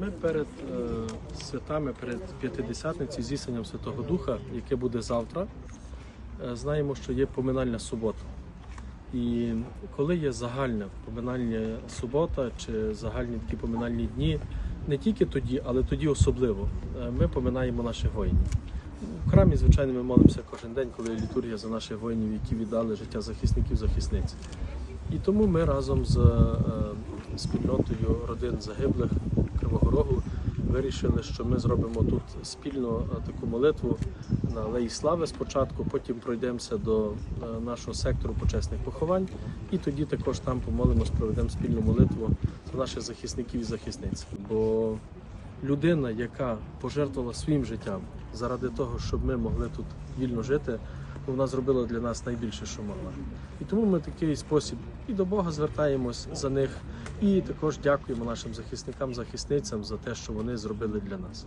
Ми перед е, святами, перед п'ятидесятницею, зісненням Святого Духа, яке буде завтра, е, знаємо, що є поминальна субота. І коли є загальна поминальна субота чи загальні такі поминальні дні, не тільки тоді, але тоді особливо, е, ми поминаємо наших воїнів. В храмі, звичайно, ми молимося кожен день, коли літургія за наших воїнів, які віддали життя захисників захисниць. І тому ми разом з спільнотою родин загиблих Кривого Рогу вирішили, що ми зробимо тут спільно е, таку молитву на Алеї Слави спочатку, потім пройдемося до е, нашого сектору почесних поховань, і тоді також там помолимось, проведемо спільну молитву за наших захисників і захисниць. Бо людина, яка пожертвувала своїм життям заради того, щоб ми могли тут вільно жити, вона зробила для нас найбільше, що могла. І тому ми такий спосіб і до Бога звертаємось за них, і також дякуємо нашим захисникам, захисницям за те, що вони зробили для нас.